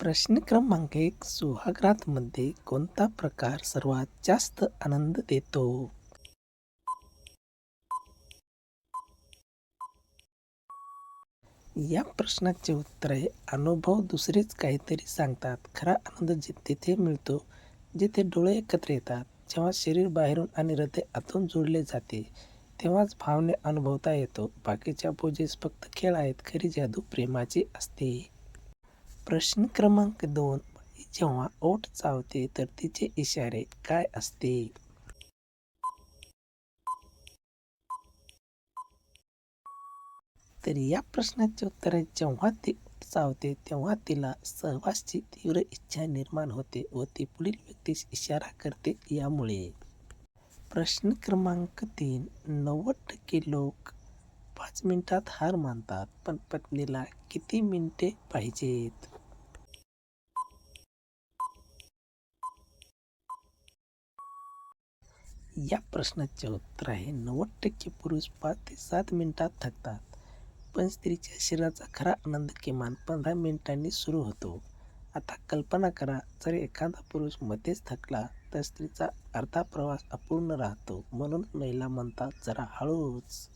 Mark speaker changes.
Speaker 1: प्रश्न क्रमांक एक सुहागरातमध्ये कोणता प्रकार सर्वात जास्त आनंद देतो? या प्रश्नाचे उत्तर आहे अनुभव दुसरेच काहीतरी सांगतात. खरा आनंद जे तिथे मिळतो जिथे डोळे एकत्र येतात जेव्हा शरीर बाहेरून आणि हृदय आतून जोडले जाते तेव्हाच भावने अनुभवता येतो. बाकीच्या पूजेस फक्त खेळ आहेत खरी जादू प्रेमाची असते. प्रश्न क्रमांक दोन. जेव्हा ओठ चावते तर तिचे इशारे काय असते? तर या प्रश्नाचे उत्तर आहे जेव्हा ती चावते तेव्हा तिला सहवासची तीव्र इच्छा निर्माण होते व ती पुढील व्यक्तीस इशारा करते यामुळे. प्रश्न क्रमांक तीन. नव्वद टक्के लोक पाच मिनिटात हार मानतात पण पत्नीला किती मिनिटे पाहिजेत? या प्रश्नाचे उत्तर आहे. नव्वद टक्के पुरुष पाच ते सात मिनिटात थकतात. पण स्त्रीच्या शरीराचा खरा आनंद किमान पंधरा मिनिटांनी सुरू होतो. आता कल्पना करा जर एखादा पुरुष मध्येच थकला तर स्त्रीचा अर्धा प्रवास अपूर्ण राहतो म्हणून महिला म्हणतात जरा हळूच.